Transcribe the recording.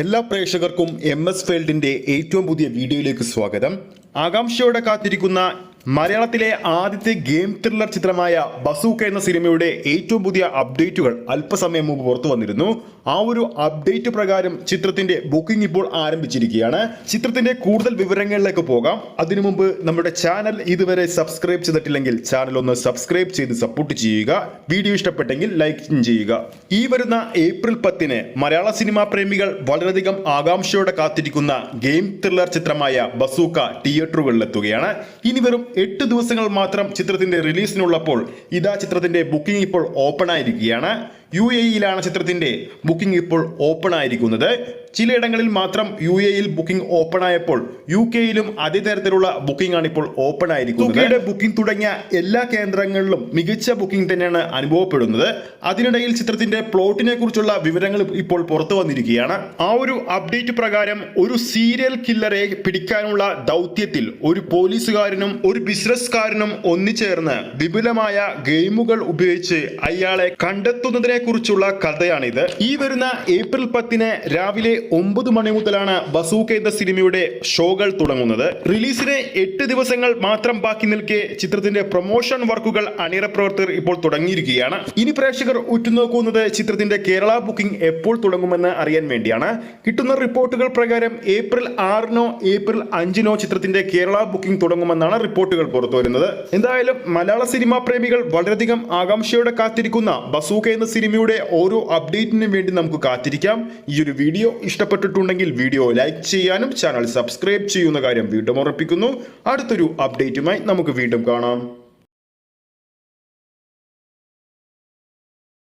എല്ലാ പ്രേക്ഷകർക്കും M S ഫീൽഡിന്റെ ഏറ്റവും പുതിയ വീഡിയോയിലേക്ക് സ്വാഗതം. ആകാംക്ഷയോടെ കാത്തിരിക്കുന്ന മലയാളത്തിലെ ആദ്യത്തെ ഗെയിം ത്രില്ലർ ചിത്രമായ ബസൂക്ക എന്ന സിനിമയുടെ ഏറ്റവും പുതിയ അപ്ഡേറ്റുകൾ അല്പസമയം മുമ്പ് പുറത്തു വന്നിരുന്നു ആ ഒരു അപ്ഡേറ്റ് പ്രകാരം ചിത്രത്തിന്റെ ബുക്കിംഗ് ഇപ്പോൾ ആരംഭിച്ചിരിക്കുകയാണ്. ചിത്രത്തിന്റെ കൂടുതൽ വിവരങ്ങളിലേക്ക് പോകാം. അതിനു മുമ്പ് നമ്മുടെ ചാനൽ ഇതുവരെ സബ്സ്ക്രൈബ് ചെയ്തിട്ടില്ലെങ്കിൽ ചാനൽ ഒന്ന് സബ്സ്ക്രൈബ് ചെയ്ത് സപ്പോർട്ട് ചെയ്യുക. വീഡിയോ ഇഷ്ടപ്പെട്ടെങ്കിൽ ലൈക്ക് ചെയ്യുക. ഈ വരുന്ന ഏപ്രിൽ പത്തിന് മലയാള സിനിമാ പ്രേമികൾ വളരെയധികം ആകാംക്ഷയോടെ കാത്തിരിക്കുന്ന ഗെയിം ത്രില്ലർ ചിത്രമായ ബസൂക്ക തിയേറ്ററുകളിലെത്തുകയാണ് ഇനി വെറും എട്ട് ദിവസങ്ങൾ മാത്രം ചിത്രത്തിന്റെ റിലീസിനുള്ളപ്പോൾ ഇതാ ചിത്രത്തിന്റെ ബുക്കിംഗ് ഇപ്പോൾ ഓപ്പൺ ആയിരിക്കുകയാണ്. യു എ ഇയിലാണ് ചിത്രത്തിന്റെ ബുക്കിംഗ് ഇപ്പോൾ ഓപ്പൺ ആയിരിക്കുന്നത് ചിലയിടങ്ങളിൽ മാത്രം യു എയിൽ ബുക്കിംഗ് ഓപ്പൺ ആയപ്പോൾ യു കെയിലും അതേ തരത്തിലുള്ള ബുക്കിംഗ് ആണ് ഇപ്പോൾ ഓപ്പൺ ആയിരിക്കുന്നത് ബുക്കിംഗ് തുടങ്ങിയ എല്ലാ കേന്ദ്രങ്ങളിലും മികച്ച ബുക്കിംഗ് തന്നെയാണ് അനുഭവപ്പെടുന്നത്. അതിനിടയിൽ ചിത്രത്തിന്റെ പ്ലോട്ടിനെ കുറിച്ചുള്ള വിവരങ്ങൾ ഇപ്പോൾ പുറത്തു വന്നിരിക്കുകയാണ്. ആ ഒരു അപ്ഡേറ്റ് പ്രകാരം ഒരു സീരിയൽ കില്ലറെ പിടിക്കാനുള്ള ദൗത്യത്തിൽ ഒരു പോലീസുകാരനും ഒരു ബിസിനസ്സുകാരനും ഒന്നിച്ചേർന്ന് വിപുലമായ ഗെയിമുകൾ ഉപയോഗിച്ച് അയാളെ കണ്ടെത്തുന്നതിനെ കുറിച്ചുള്ള കഥയാണിത്. ഈ വരുന്ന ഏപ്രിൽ പത്തിന് രാവിലെ ഒമ്പത് മണി മുതലാണ് ബസൂക്ക എന്ന സിനിമയുടെ ഷോകൾ തുടങ്ങുന്നത്. റിലീസിന് എട്ട് ദിവസങ്ങൾ മാത്രം ബാക്കി നിൽക്കെ ചിത്രത്തിന്റെ പ്രൊമോഷൻ വർക്കുകൾ അണിയറ പ്രവർത്തകർ ഇപ്പോൾ തുടങ്ങിയിരിക്കുകയാണ്. ഇനി പ്രേക്ഷകർ ഉറ്റുനോക്കുന്നത് ചിത്രത്തിന്റെ കേരള ബുക്കിംഗ് എപ്പോൾ തുടങ്ങുമെന്ന് അറിയാൻ വേണ്ടിയാണ്. കിട്ടുന്ന റിപ്പോർട്ടുകൾ പ്രകാരം ഏപ്രിൽ ആറിനോ ഏപ്രിൽ അഞ്ചിനോ ചിത്രത്തിന്റെ കേരള ബുക്കിംഗ് തുടങ്ങുമെന്നാണ് റിപ്പോർട്ടുകൾ പുറത്തുവരുന്നത് എന്തായാലും മലയാള സിനിമാ പ്രേമികൾ വളരെയധികം ആകാംക്ഷയോടെ കാത്തിരിക്കുന്ന ബസൂക്ക എന്ന സിനിമയുടെ ഓരോ അപ്ഡേറ്റിനും വേണ്ടി നമുക്ക് കാത്തിരിക്കാം. ഈ ഒരു വീഡിയോ ഇഷ്ടപ്പെട്ടിട്ടുണ്ടെങ്കിൽ വീഡിയോ ലൈക്ക് ചെയ്യാനും ചാനൽ സബ്സ്ക്രൈബ് ചെയ്യുന്ന കാര്യം വീണ്ടും ഉറപ്പിക്കുന്നു. അടുത്തൊരു അപ്ഡേറ്റുമായി നമുക്ക് വീണ്ടും കാണാം.